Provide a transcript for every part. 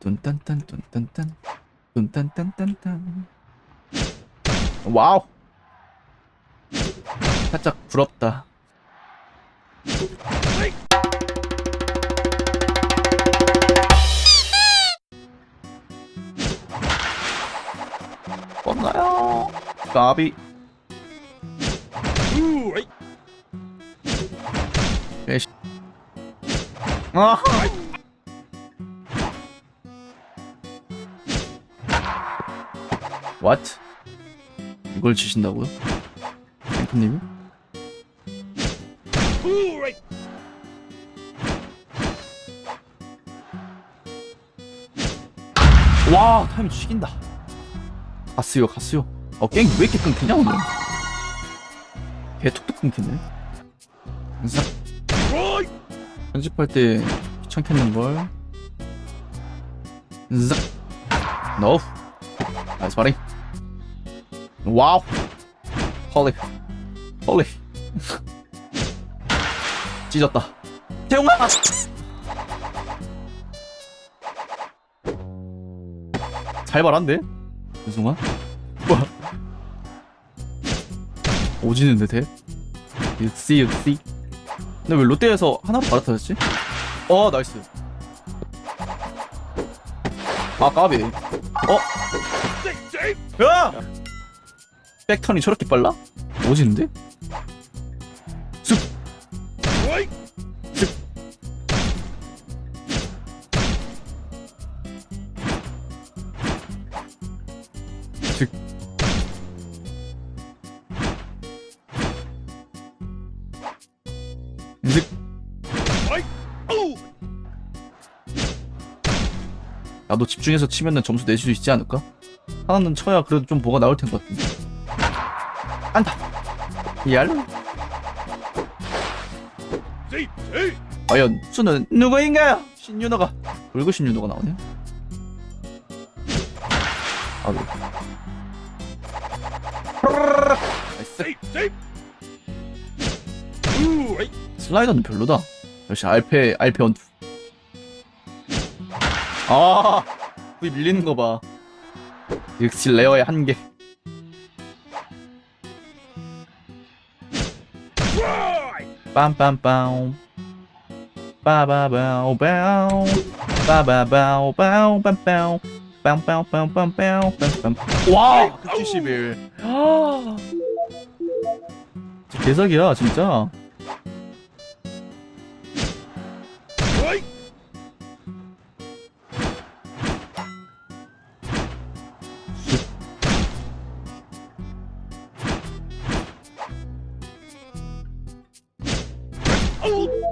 뚠딴딴 뚠딴딴 뚠딴딴딴딴 와우. 살짝 부럽다. 뻗나요. 까비. 에이씨. 아 What? 이걸 치신다고요? 탱크님이? 와 타이밍 죽인다. 가스요 가스요. 어 게임 왜 이렇게 끊기냐 오늘 개 툭툭 끊기네. 인사. 편집할 때 귀찮겠는걸. 인사. 노 나이스 바링 와우. 홀리 홀리 찢었다. 태용아! 잘 말한데 유승아 뭐야? 오지는데 돼 육시 육시. 근데 왜 롯데에서 하나로 갈아타졌지? 어 나이스. 아 까비. 어? 야! 백턴이 저렇게 빨라? 오지는데? 쑥! 쑥! 슥! 슥! 나도 집중해서 치면은 점수 낼 수 있지 않을까? 하나는 쳐야 그래도 좀 뭐가 나올 텐것 같은데. 안다. 얄. 과연 수는 누구인가요? 신윤호가. 그리고 신윤호가 나오네. 나이스. 슬라이더는 별로다. 역시 알페 알페 원투. 아, 이 밀리는 거 봐. 역시 레어의 한계. 빰빰빰. 빠바바오바오. 빠바바오바오 빰빰. 빰빰빰빰빰빰빰. 와, 171. 아. 진짜 개사기야, 진짜.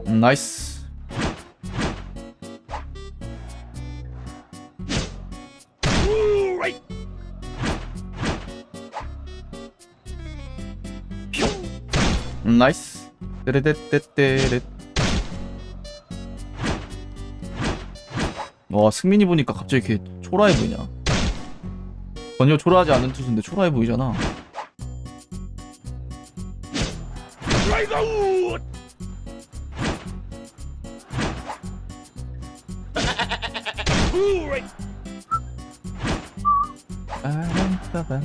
음, 나이스. 뿅. 음, 나이스. 떼레떼떼떼레. 와 승민이 보니까 갑자기 이렇게 초라해 보이냐? 전혀 초라하지 않은 투수인데 초라해 보이잖아. 빠밤빠밤.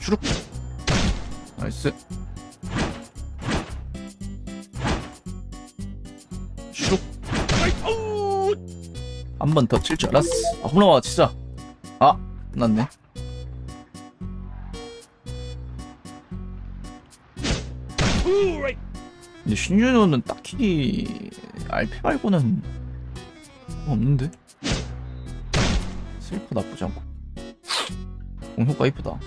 슈룩. 나이스. 슈룩. 한 번 더 칠 줄 알았어. 아 홈런 와 진짜 아 끝났네 근데 신윤호는 딱히 알페 말고는 뭐 없는데? 슬퍼 나쁘지 않고. 공효과 이쁘다.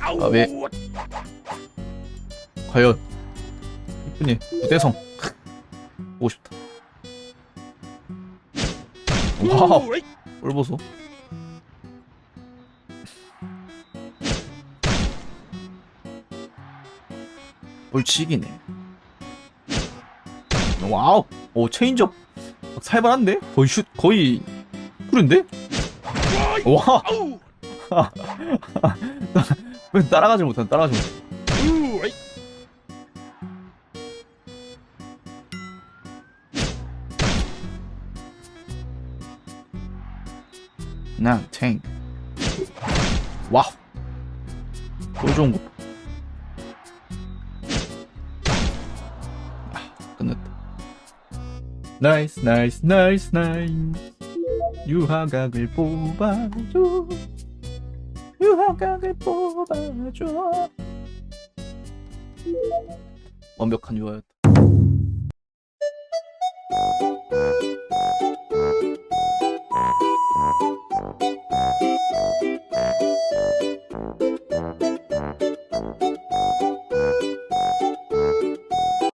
아 왜? 과연 이쁘니? 무대성. 보고 싶다 와우 뭘 보소 볼치기네 와우 오 체인지업 활발한데? 거의 슛 거의 푸른데? 와! 왜 따라가지 못한 따라가지 못. 나 탱. 와. 또 좋은 거. 아, 끝났다. 나이스, 나이스, 나이스, 나이스. 유화각을 뽑아줘. 유화각을 뽑아줘. 완벽한 유화였다.